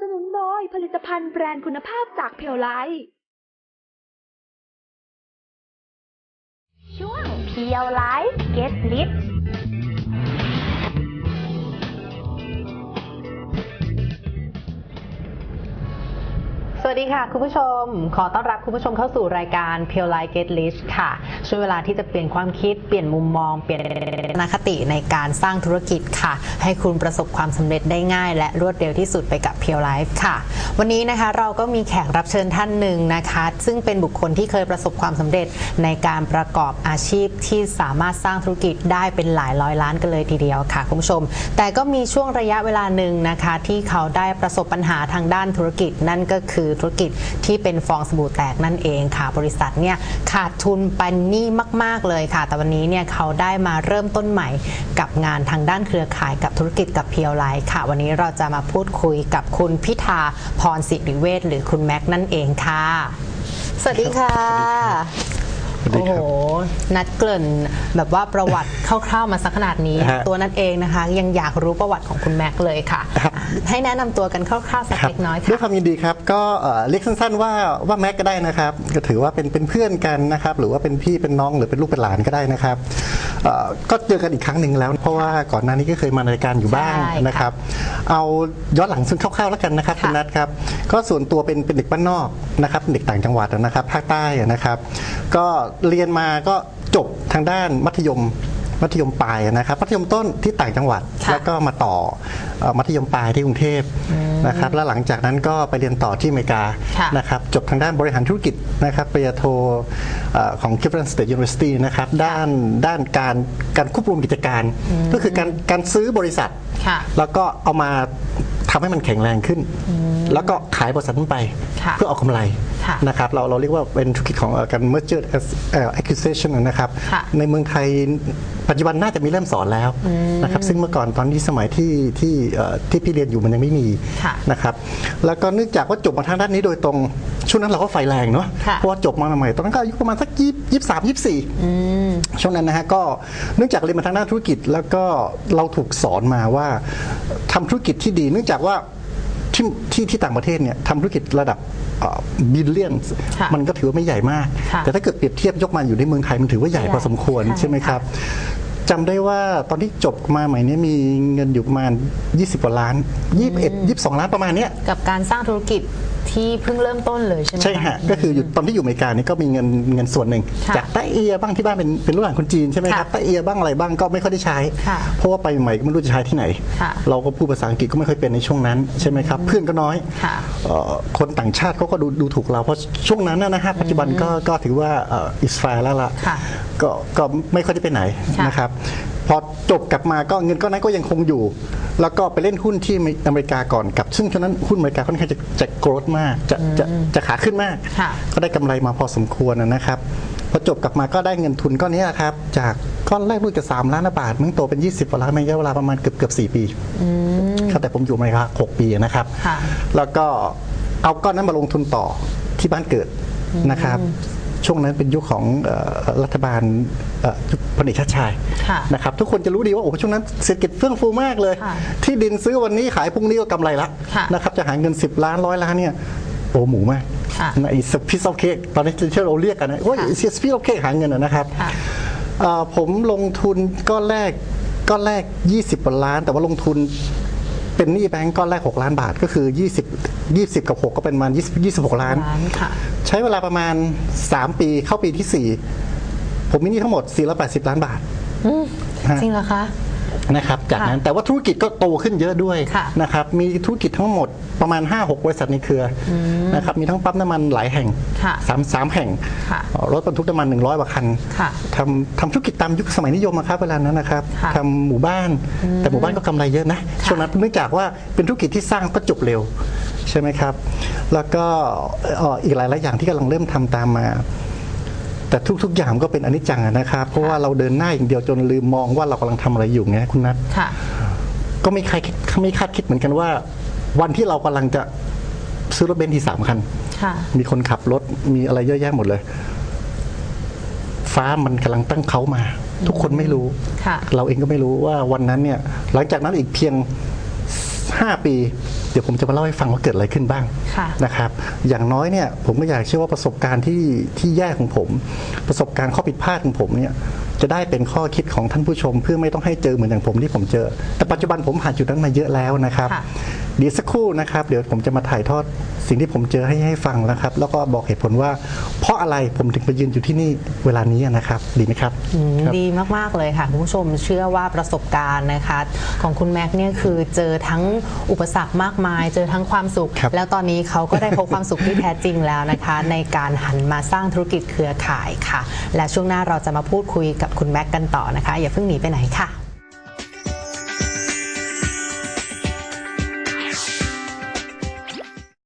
สนุนโดยผลิตภัณฑ์แบรนด์คุณภาพจากเพียวไลช่วงเพียวไลท์เก็ตลิส วัสดีค่ะ คุณผู้ชม ขอต้อนรับคุณผู้ชมเข้าสู่รายการ p u r e Life Get Rich ค่ะ ช่วยเวลาที่จะเปลี่ยนความคิด เปลี่ยนมุมมอง เปลี่ยนทัศนคติในการสร้างธุรกิจค่ะ ให้คุณประสบความสำเร็จได้ง่าย และรวดเร็วที่สุดไปกับ p u r e Life ค่ะ วันนี้นะคะเราก็มีแขกรับเชิญท่านหนึ่งนะคะ ซึ่งเป็นบุคคลที่เคยประสบความสำเร็จในการประกอบอาชีพที่สามารถสร้างธุรกิจได้เป็นหลายร้อยล้านกันเลยทีเดียวค่ะ คุณผู้ชม แต่ก็มีช่วงระยะเวลาหนึ่งนะคะ ที่เขาได้ประสบปัญหาทางด้านธุรกิจนั่นก็คือธุรกิจที่เป็นฟองสบู่แตกนั่นเองค่ะ บริษัทเนี่ยขาดทุนเป็นหนี้มาก ๆ เลยค่ะ แต่วันนี้เนี่ยเขาได้มาเริ่มต้นใหม่กับงานทางด้านเครือข่ายกับธุรกิจกับเพียวไลท์ค่ะ วันนี้เราจะมาพูดคุยกับคุณพิธาพรสิริเวชหรือคุณแม็กซ์นั่นเองค่ะ สวัสดีค่ะส วัสดีโอ้โหครับนัดเกริ่นแบบว่าประวัติ คร่าวๆมาสักขนาดนี้ ฮะตัวนัดเองนะคะ ยังอยากรู้ประวัติของคุณแม็กซ์เลยค่ะ ครับ ให้แนะนำตัวกันคร่าวๆสักครับเล็กน้อยด้วยค่ะความยินดีครับก็เอ่อเรียกสั้นๆว่าว่าแม็กก็ได้นะครับก็ถือว่าเป็นเป็นเพื่อนกันนะครับหรือว่าเป็นพี่เป็นน้องหรือเป็นลูกเป็นหลานก็ได้นะครับเอ่อก็เจอกันอีกครั้งหนึ่งแล้ว เพราะว่าก่อนหน้านี้ก็เคยมารายการอยู่บ้างใช่ค่ะนะครับ เอาย้อนหลังซึ่งคร่าวๆแล้วกันนะครับค่ะ คุณนัทครับก็ส่วนตัวเป็นเป็นเด็กบ้านนอกนะครับเป็นเด็กต่างจังหวัดนะครับภาคใต้นะครับ ก็เรียนมาก็จบทางด้านมัธยมมัธยมปลายนะครับมัธยมต้นที่ต่างจังหวัดค่ะแล้วก็มาต่อเอ่อมัธยมปลายที่กรุงเทพนะครับแล้วหลังจากนั้นก็ไปเรียนต่อที่อเมริกาค่ะนะครับจบทางด้านบริหารธุรกิจนะครับปริญญาโทเอ่อของ Cleveland State University นะครับด้านด้านการการควบรวมกิจการ ก็คือการการซื้อบริษัทค่ะแล้วก็เอามา ทำให้มันแข็งแรงขึ้น แล้วก็ขายบริษัทนั้นไปค่ะเพื่อเอากำไรค่ะนะครับเราเราเรียกว่าเป็นธุรกิจของเอ่อการ merger as- เอ่อ acquisition นะครับค่ะในเมืองไทยปัจจุบันน่าจะมีเริ่มสอนแล้วนะครับซึ่งเมื่อก่อนตอนที่สมัยที่ที่เอ่อที่พี่เรียนอยู่มันยังไม่มีค่ะนะครับแล้วก็เนื่องจากว่าจบมาทางด้านนี้โดยตรง ช่วงนั้นเราก็ไฟแรงเนาะค่ะเพราะว่าจบมาใหม่ๆตอนนั้นก็อายุประมาณสักยี่ยี่สามยี่สี่ช่วงนั้นนะฮะก็เนื่องจากเรียนมาทางด้านธุรกิจ แล้วก็เราถูกสอนมาว่าทำธุรกิจที่ดี เนื่องจากว่าที่ที่ที่ต่างประเทศเนี่ยทำธุรกิจระดับบิลเลียนค่ะมันก็ถือว่าไม่ใหญ่มากค่ะแต่ถ้าเกิดเปรียบเทียบยกมาอยู่ในเมืองไทยมันถือว่าใหญ่พอสมควรใช่ใช่ไหมครับจำได้ว่าตอนที่จบมาใหม่เนี้มีเงินอยู่ประมาณ 20กว่าล้าน 21 22 ล้านประมาณเนี้ยกับการสร้างธุรกิจที่เพิ่งเริ่มต้นเลยใช่ไหม ใช่ฮะก็คืออยู่ตอนที่อยู่อเมริกานี่ก็มีเงินเงินส่วนหนึ่ง ค่ะจากแต้เอียบ้างที่บ้านเป็นเป็นลูกหลานคนจีนใช่ไหมครับค่ะแต้เอียบ้างอะไรบ้างก็ไม่ค่อยได้ใช้ ค่ะเพราะว่าไปใหม่ก็ไม่รู้จะใช้ที่ไหน ค่ะเราก็พูดภาษาอังกฤษก็ไม่ค่อยเป็นในช่วงนั้นใช่ไหมครับเพื่อนก็น้อยค่ะเอ่อคนต่างชาติเขาก็ดูดูถูกเราเพราะช่วงนั้นนะนะฮะปัจจุบันก็ก็ถือว่าเอ่ออิสราเอลแล้วล่ะค่ะก็ก็ไม่ค่อยได้ไปไหนค่ะ นะครับ พอจบกลับมาก็เงินก้อนนั้นก็ยังคงอยู่ แล้วก็ไปเล่นหุ้นที่อเมริกาก่อนกับ ซึ่งช่วงนั้นหุ้นอเมริกาค่อนข้างจะจะโกรธมากจะจะจะขาขึ้นมากค่ะก็ได้กำไรมาพอสมควรนะครับพอจบกลับมาก็ได้เงินทุนก้อนนี้ครับ จากก้อนแรกรู้จะ 3 ล้านบาทมึงโตเป็น 20กว่าล้านในระยะเวลาประมาณเกือบเกือบ4ปีครับแต่ผมอยู่อเมริกา6ปีนะครับค่ะแล้วก็เอาก้อนนั้นมาลงทุนต่อที่บ้านเกิดนะครับ ช่วงนั้นเป็นยุคของเอ่อรัฐบาลเอ่อยุค พลเอกชาติชายค่ะนะครับทุกคนจะรู้ดีว่าโอ้โหช่วงนั้นเศรษฐกิจเฟื่องฟูมากเลยค่ะที่ดินซื้อวันนี้ขายพรุ่งนี้ก็กำไรละค่ะนะครับจะหาเงิน 10 ล้านร้อยล้านเนี่ยโอ้หมูมากค่ะไอ้สพิซซ่าเค้กตอนนี้ที่เราเรียกกันนะว่าค่ะเสียสพิซซ่าเค้กหาเงินอะนะครับค่ะเอ่อผมลงทุนก้อนแรกก้อนแรก 20กว่าล้าน แต่ว่าลงทุนเป็นหนี้แบงก์ก้อนแรก 6 ล้านบาทก็คือ 20 20 กับ 6 ก็เป็นประมาณ20 26 ล้านร้านค่ะใช้เวลาประมาณ 3 ปีเข้าปีที่ 4 ผมมีหนี้ทั้งหมด 480 ล้านบาทฮะ จริงเหรอคะ นะครับจากนั้นค่ะแต่ว่าธุรกิจก็โตขึ้นเยอะด้วยค่ะ นะครับมีธุรกิจทั้งหมดประมาณ 5-6 บริษัทในเครืออนะครับมีทั้งปั๊มน้ำมันหลายแห่งค่ะสามสามแห่งค่ะเอ่อรถบรรทุกน้ำมัน 100กว่าคันค่ะทำทำธุรกิจตามยุคสมัยนิยมอะครับเวลานั้นนะครับค่ะทำหมู่บ้านแต่หมู่บ้านก็กำไรเยอะนะช่วงนั้นเนื่องจากว่าเป็นธุรกิจที่สร้างก็จบเร็วใช่ไหมครับ แล้วก็เอ่ออีกหลายๆอย่างที่กำลังเริ่มทำตามมา แต่ทุก ๆ อย่างก็เป็นอนิจจังอะนะครับ เพราะว่าเราเดินหน้าอย่างเดียวจนลืมมองว่าเรากำลังทำอะไรอยู่ไงคุณนัทค่ะก็ไม่ใครไม่คาดคิดเหมือนกันว่า วันที่เรากำลังจะซื้อรถเบนซ์ที่สามคันค่ะมีคนขับรถมีอะไรเยอะแยะหมดเลย ฟ้ามันกำลังตั้งเขามา ทุกคนไม่รู้ค่ะเราเองก็ไม่รู้ว่าวันนั้นเนี่ย หลังจากนั้นอีกเพียง5ปี เดี๋ยวผมจะมาเล่าให้ฟังว่าเกิดอะไรขึ้นบ้างค่ะนะครับ อย่างน้อยเนี่ยผมก็อยากเชื่อว่าประสบการณ์ที่ที่แย่ของผม ประสบการณ์ข้อผิดพลาดของผมเนี่ยจะได้เป็นข้อคิดของท่านผู้ชม เพื่อไม่ต้องให้เจอเหมือนอย่างผมที่ผมเจอ แต่ปัจจุบันผมผ่านจุดนั้นมาเยอะแล้วนะครับค่ะ เดี๋ยวสักครู่นะครับ เดี๋ยวผมจะมาถ่ายทอดสิ่งที่ผมเจอให้ให้ฟังนะครับ แล้วก็บอกเหตุผลว่า เพราะอะไรผมถึงไปยืนอยู่ที่นี่เวลานี้นะครับ ดีไหมครับอืมครับ ดีมาก ๆ เลยค่ะ คุณผู้ชมเชื่อว่าประสบการณ์นะคะ ของคุณแม็กซ์เนี่ยคือเจอทั้งอุปสรรคมากมาย เจอทั้งความสุข ครับ แล้วตอนนี้เขาก็ได้พบความสุขที่แท้จริงแล้วนะคะ ในการหันมาสร้างธุรกิจเครือข่ายค่ะ และช่วงหน้าเราจะมาพูดคุยกับคุณแม็กซ์กันต่อนะคะ อย่าเพิ่งหนีไปไหนค่ะ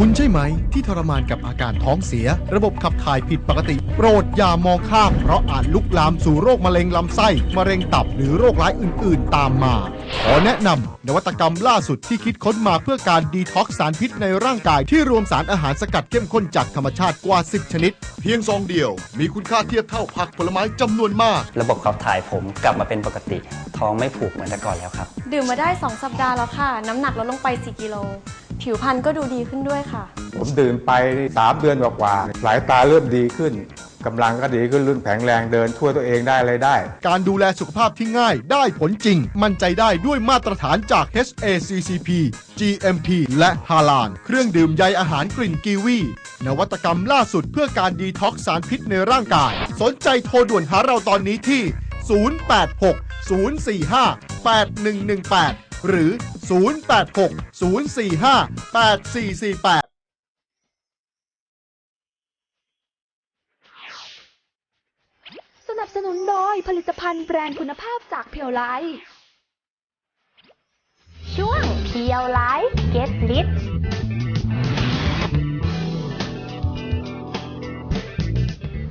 คุณใช่ไหมที่ทรมานกับอาการท้องเสีย ระบบขับถ่ายผิดปกติ โปรดอย่ามองข้ามเพราะอาจลุกลามสู่โรคมะเร็งลำไส้มะเร็งตับหรือโรคร้ายอื่น ๆ ตามมา ขอแนะนำนวัตกรรมล่าสุดที่คิดค้นมาเพื่อการดีท็อกซ์สารพิษในร่างกายที่รวมสารอาหารสกัดเข้มข้นจากธรรมชาติกว่า 10 ชนิด เพียงซองเดียว มีคุณค่าเทียบเท่าผักผลไม้จำนวนมาก ระบบขับถ่ายผมกลับมาเป็นปกติ ท้องไม่ผูกเหมือนแต่ก่อนแล้วครับดื่มมาได้ 2 สัปดาห์แล้วค่ะ น้ำหนักลดลงไป 4 กิโลผิวพรรณก็ดูดีขึ้นด้วยค่ะ ผมดื่มไปสามเดือนกว่าๆสายตาเริ่มดีขึ้นกำลังก็ดีขึ้นรุ่นแข็งแรงเดินช่วยตัวเองได้อะไรได้ การดูแลสุขภาพที่ง่ายได้ผลจริง มั่นใจได้ด้วยมาตรฐานจาก HACCP GMP และฮาลานเครื่องดื่มใยอาหารกลิ่นกีวี นวัตกรรมล่าสุดเพื่อการดีท็อกซ์สารพิษในร่างกาย สนใจโทรด่วนหาเราตอนนี้ที่ 086 045 8118 หรือ 086 045 8448สนับสนุนโดยผลิตภัณฑ์แบรนด์คุณภาพจากเพียวไลช่วงเพียวไลฟ์ get lit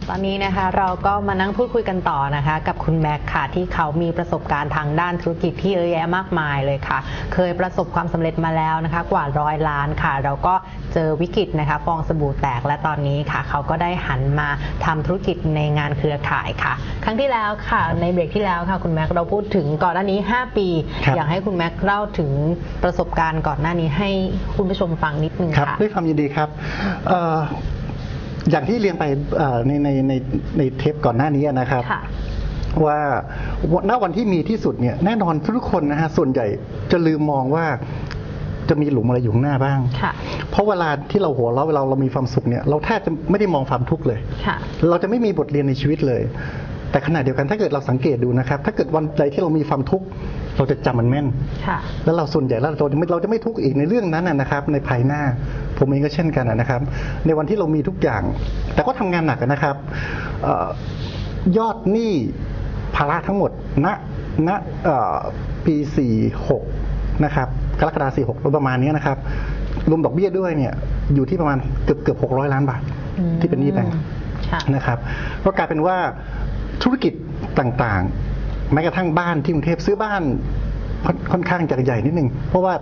ตอนนี้นะคะเราก็มานั่งพูดคุยกันต่อนะคะ กับคุณแม็กค่ะที่เขามีประสบการณ์ทางด้านธุรกิจที่เยอะแยะมากมายเลยค่ะ เคยประสบความสำเร็จมาแล้วนะคะ กว่าร้อยล้านค่ะ เราก็เจอวิกฤตนะคะ ฟองสบู่แตกและตอนนี้ค่ะ เขาก็ได้หันมาทำธุรกิจในงานเครือข่ายค่ะ ครั้งที่แล้วค่ะ ในเบรกที่แล้วค่ะคุณแม็กเราพูดถึงก่อนหน้านี้ 5 ปีครับอยากให้คุณแม็กเล่าถึงประสบการณ์ก่อนหน้านี้ให้คุณผู้ชมฟังนิดนึงครับค่ะด้วยความยินดีครับเอ่ออย่างที่เรียนไปเอ่อในในในในเทปก่อนหน้านี้นะครับค่ะว่าณวันที่มีที่สุดเนี่ยแน่นอนทุกคนนะฮะส่วนใหญ่จะลืมมองว่าจะมีหลุมอะไรอยู่ข้างหน้าบ้างค่ะเพราะเวลาที่เราหัวเราะเวลาเรามีความสุขเนี่ยเราแทบจะไม่ได้มองความทุกข์เลยค่ะเราจะไม่มีบทเรียนในชีวิตเลย แต่ขณะเดียวกันถ้าเกิดเราสังเกตดูนะครับ ถ้าเกิดวันใดที่เรามีความทุกข์ เราจะจำมันแม่นค่ะแล้วเราส่วนใหญ่แล้วเราจะไม่เราจะไม่ทุกข์อีกในเรื่องนั้นนะนะครับ ในภายหน้า ผมเองก็เช่นกันนะครับ ในวันที่เรามีทุกอย่าง แต่ก็ทำงานหนักนะครับเอ่อยอดหนี้ภาระทั้งหมดณณเอ่อปี46นะครับกรกฎาคม46ประมาณนี้นะครับรวมดอกเบี้ยด้วยเนี่ยอยู่ที่ประมาณเกือบเกือบ600ล้านบาทอืมที่เป็นหนี้แบงก์ค่ะนะครับก็กลายเป็นว่าธุรกิจต่างๆ แม้กระทั่งบ้านที่กรุงเทพซื้อบ้านค่อนค่อนข้างจะใหญ่นิดนึง เพราะว่า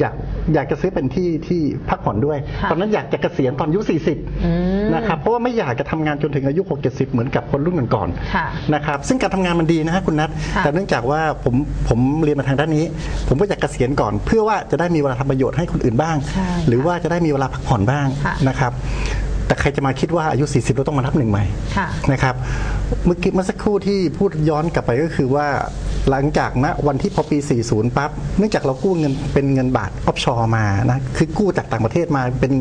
อยากอยากจะซื้อเป็นที่ที่พักผ่อนด้วยค่ะตอนนั้นอยากจะเกษียณตอนอายุอืม40 นะครับ เพราะว่าไม่อยากจะทำงานจนถึงอายุ 6 70 เหมือนกับคนรุ่นก่อนๆค่ะนะครับ ซึ่งการทำงานมันดีนะฮะคุณนัทค่ะแต่เนื่องจากว่าผมผมเรียนมาทางด้านนี้ ผมก็อยากเกษียณก่อน เพื่อว่าจะได้มีเวลาทำประโยชน์ให้คนอื่นบ้างใช่หรือว่าจะได้มีเวลาพักผ่อนบ้างค่ะนะครับ แต่ใครจะมาคิดว่าอายุ 40 เราต้องมานับหนึ่งใหม่ค่ะนะครับเมื่อกี้เมื่อสักครู่ที่พูดย้อนกลับไปก็คือว่า หลังจากนะวันที่พอปี 40 ปั๊บเนื่องจากเรากู้เงินเป็นเงินบาทออฟชอร์มานะคือกู้จากต่างประเทศมาเป็น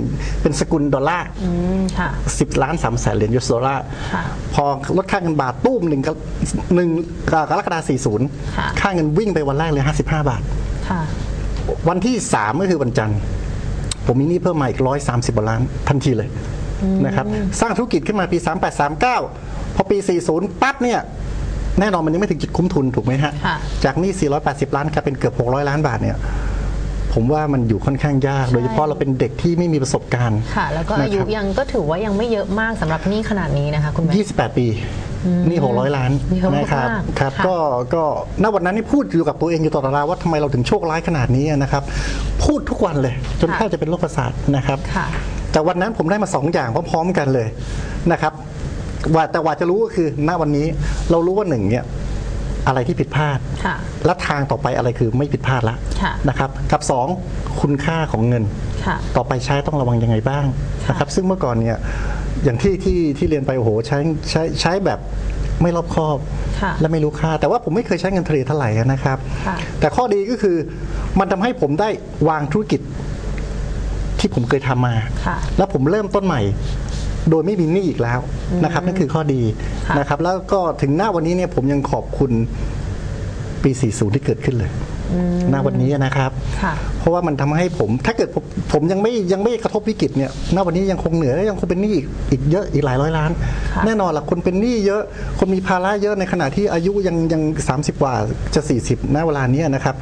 เป็นสกุลดอลลาร์อืมค่ะ10ล้าน3แสนเหรียญยูเอสดอลลาร์ค่ะพอลดค่าเงินบาทตุ้มหนึ่งกหนึ่งกรกฎาคมค่ะ40 ค่าเงินวิ่งไปวันแรกเลย 55 บาทค่ะวันที่ 3 ก็คือวันจันทร์ผมมีหนี้เพิ่มมาอีก130กว่าล้านทันทีเลย นะครับสร้างธุรกิจขึ้นมาปี 38 39 พอปี 40 ปั๊บเนี่ยแน่นอนมันยังไม่ถึงจุดคุ้มทุนถูกไหมฮะค่ะจากหนี้480 ล้านกลายเป็นเกือบ 600 ล้านบาทเนี่ยผมว่ามันอยู่ค่อนข้างยาก โดยเฉพาะเราเป็นเด็กที่ไม่มีประสบการณ์ค่ะ แล้วก็อายุนะครับยังก็ถือว่ายังไม่เยอะมากสำหรับหนี่ขนาดนี้นะคะคุณแม่28 ปีหนี่600 ล้านเยอะมากนะครับครับค่ะก็ก็ณวันนั้นนี่พูดอยู่กับตัวเองอยู่ตลอดเวลาว่าทำไมเราถึงโชคร้ายขนาดนี้นะครับ พูดทุกวันเลย จนค่ะแทบจะเป็นโรคประสาทนะครับค่ะ แต่วันนั้นผมได้มาสองอย่างพร้อมๆกันเลยนะครับว่าแต่ว่าจะรู้ก็คือณวันนี้เรารู้ว่าหนึ่งเนี่ยอะไรที่ผิดพลาดค่ะและทางต่อไปอะไรคือไม่ผิดพลาดละค่ะนะครับ กับสองคุณค่าของเงินค่ะต่อไปใช้ต้องระวังยังไงบ้างค่ะนะครับ ซึ่งเมื่อก่อนเนี่ยอย่างที่ที่ที่เรียนไปโอ้โหใช้ใช้ใช้แบบไม่รอบคอบค่ะและไม่รู้ค่า แต่ว่าผมไม่เคยใช้เงินเทรดเท่าไหร่นะครับค่ะแต่ข้อดีก็คือมันทำให้ผมได้วางธุรกิจ ที่ผมเคยทำมาค่ะแล้วผมเริ่มต้นใหม่ โดยไม่มีหนี้อีกแล้วนะครับ นั่นคือข้อดีค่ะนะครับ แล้วก็ถึงหน้าวันนี้เนี่ยผมยังขอบคุณปี 40 ที่เกิดขึ้นเลยหน้าวันนี้นะครับค่ะเพราะว่ามันทำให้ผมถ้าเกิดผมผมยังไม่ยังไม่กระทบวิกฤตเนี่ยณวันนี้ยังคงเหนือและยังคงเป็นหนี้อีกอีกเยอะอีกหลายร้อยล้านค่ะแน่นอนละคนเป็นหนี้เยอะ คนมีภาระเยอะในขณะที่อายุยังยัง30กว่าจะ 40ณเวลานี้นะครับ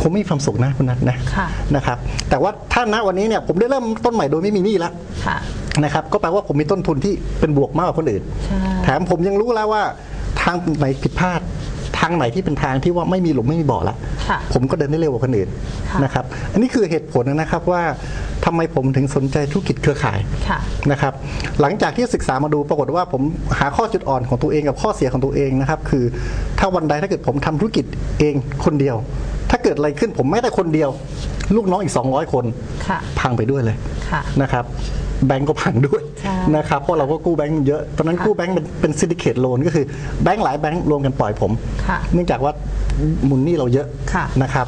คงไม่มีความสุขนะคุณนัทนะค่ะนะครับ แต่ว่าถ้าณวันนี้เนี่ยผมได้เริ่มต้นใหม่โดยไม่มีหนี้แล้วค่ะนะครับก็แปลว่าผมมีต้นทุนที่เป็นบวกมากกว่าคนอื่นใช่แถมผมยังรู้แล้วว่าทางไหนผิดพลาดทางไหนที่เป็นทางที่ว่าไม่มีหลุมไม่มีบ่อละค่ะผมก็เดินได้เร็วกว่าคนอื่นค่ะนะครับ อันนี้คือเหตุผลนะครับว่าทำไมผมถึงสนใจธุรกิจเครือข่ายค่ะนะครับ หลังจากที่ศึกษามาดูปรากฏว่าผมหาข้อจุดอ่อนของตัวเองกับข้อเสียของตัวเองนะครับ คือถ้าวันใดถ้าเกิดผมทำธุรกิจเองคนเดียว ถ้าเกิดอะไรขึ้นผมไม่ได้คนเดียว ลูกน้องอีก 200 คนค่ะพังไปด้วยเลยค่ะนะครับแบงก์ก็พังด้วยใช่นะครับเพราะเราก็กู้แบงก์เยอะตอนนั้นค่ะกู้แบงก์เป็นเป็นซินดิเคตโลนก็คือแบงก์หลายแบงก์รวมกันปล่อยผม ค่ะเนื่องจากว่ามูลหนี้เราเยอะค่ะ นะครับ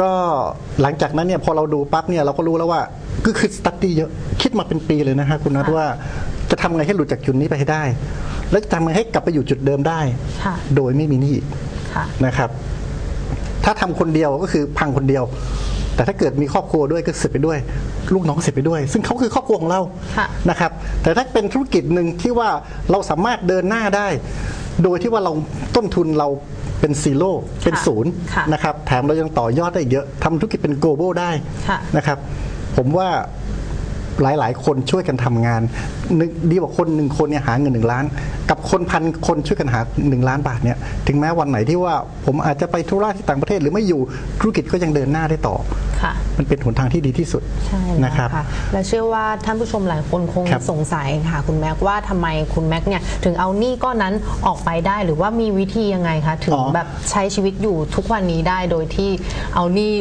ก็หลังจากนั้นเนี่ยพอเราดูปั๊บเนี่ยเราก็รู้แล้วว่าก็คือสตัดดี้เยอะคิดมาเป็นปีเลยนะฮะคุณนัทว่าจะทำไงให้หลุดจากจุดนี้ไปให้ได้ แล้วจะทำไงให้กลับไปอยู่จุดเดิมได้ ค่ะ โดยไม่มีหนี้ ค่ะ นะครับ ถ้าทำคนเดียวก็คือพังคนเดียว แต่ถ้าเกิดมีครอบครัวด้วยก็เสร็จไปด้วย ลูกน้องเสร็จไปด้วย ซึ่งเขาคือครอบครัวของเราค่ะนะครับ แต่ถ้าเป็นธุรกิจหนึ่งที่ว่าเราสามารถเดินหน้าได้ โดยที่ว่าเราต้นทุนเราเป็นซีโร่เป็นศูนย์ค่ะนะครับแถมเรายังต่อยอดได้อีกเยอะทำธุรกิจเป็น global ได้ค่ะนะครับ ผมว่า หลาย ๆ คนช่วยกันทำงานนึกดีกว่าคนหนึ่งคนเนี่ยหาเงินหนึ่งล้าน กับคนพันคนช่วยกันหาหนึ่งล้านบาทเนี่ยถึงแม้วันไหนที่ว่าผมอาจจะไปธุระที่ต่างประเทศหรือไม่อยู่ธุรกิจก็ยังเดินหน้าได้ต่อ ค่ะ มันเป็นหนทางที่ดีที่สุดใช่แล้วนะครับค่ะและเชื่อว่าท่านผู้ชมหลายคนคงครับสงสัยค่ะคุณแม็กว่าทำไมคุณแม็กเนี่ยถึงเอาหนี้ก้อนนั้นออกไปได้หรือว่ามีวิธียังไงคะถึงอ๋อแบบใช้ชีวิตอยู่ทุกวันนี้ได้โดยที่เอาหนี้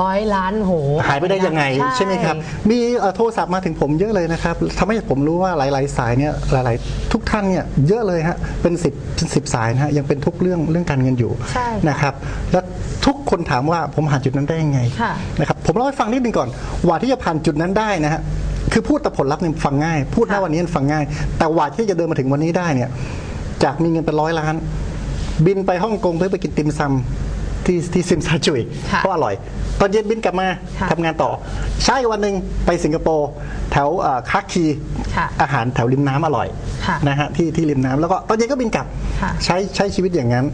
ร้อยล้านโหหายไปได้ยังไงใช่ไหมครับ มีเอ่อโทรศัพท์มาถึงผมเยอะเลยนะครับทำให้ผมรู้ว่าหลาย ๆ สายเนี่ยหลาย ๆ ทุกท่านเนี่ยเยอะเลยฮะเป็นสิบเป็นสิบสายนะฮะยังเป็นทุกเรื่องเรื่องการเงินอยู่ใช่ค่ะนะครับ แล้วทุกคนถามว่าผมผ่านจุดนั้นได้ยังไงค่ะนะครับผมเล่าให้ฟังนิดนึงก่อนว่าที่จะผ่านจุดนั้นได้นะฮะคือพูดแต่ผลลัพธ์เนี่ยฟังง่าย พูดหน้าวันนี้ฟังง่าย แต่ว่าที่จะเดินมาถึงวันนี้ได้เนี่ย จากมีเงินเป็นร้อยล้าน บินไปฮ่องกงเพื่อไปกินติมซำ ที่ที่ซิมซาจุยค่ะเพราะอร่อย ตอนเย็นบินกลับมาค่ะ ทำงานต่อใช่วันหนึ่งไปสิงคโปร์แถวเอ่อคักคี ค่ะอาหารแถวริมน้ำอร่อยค่ะนะฮะที่ที่ริมน้ำแล้วก็ตอนเย็นก็บินกลับค่ะใช้ใช้ชีวิตอย่างนั้น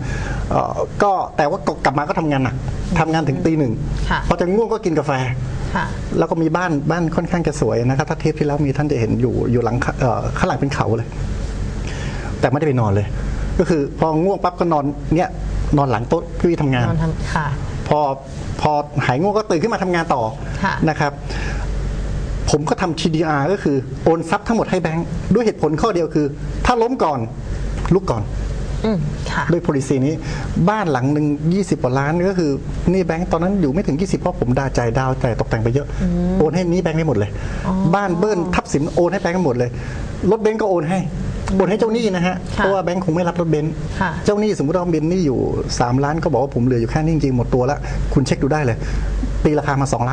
เอ่อก็แต่ว่าก็กลับมาก็ทำงานหนักทำงานถึงตีหนึ่งค่ะ พอจะง่วงก็กินกาแฟ ค่ะ แล้วก็มีบ้านบ้านค่อนข้างจะสวยนะครับ ถ้าเทปที่แล้วมีท่านจะเห็นอยู่อยู่หลังเอ่อข้างหลังเป็นเขาเลย แต่ไม่ได้ไปนอนเลย ก็คือพอง่วงปั๊บก็นอนเนี่ย นอนหลังโต๊ะเพี่ทำงาน นอนทำค่ะ พอพอหายง่วงก็ตื่นขึ้นมาทำงานต่อค่ะ นะครับ ผมก็ทำ TDR ก็คือโอนทรัพย์ทั้งหมดให้แบงค์ด้วยเหตุผลข้อเดียวคือ ถ้าล้มก่อนลุกก่อน อืมค่ะ ด้วย policy นี้บ้านหลังหนึ่ง20กว่าล้านก็คือหนี่แบงค์ตอนนั้นอยู่ไม่ถึง 20 เพราะผมดาจ่ายดาวจ่ายตกแต่งไปเยอะ โอนให้หนี้แบงค์ได้หมดเลย บ้านเบิ้ลทับสินโอนให้แบงค์หมดเลย รถเบนซ์ก็โอนให้ โอนให้เจ้าหนี้นะฮะค่ะเพราะว่าแบงค์คงไม่รับรถเบนซ์ค่ะเจ้าหนี้สมมติว่าเบนซ์หนี่อยู่ 3 ล้านก็บอกว่าผมเหลืออยู่แค่นี้จริงๆหมดตัวแล้ว คุณเช็คดูได้เลย ตีราคามา2ล้าน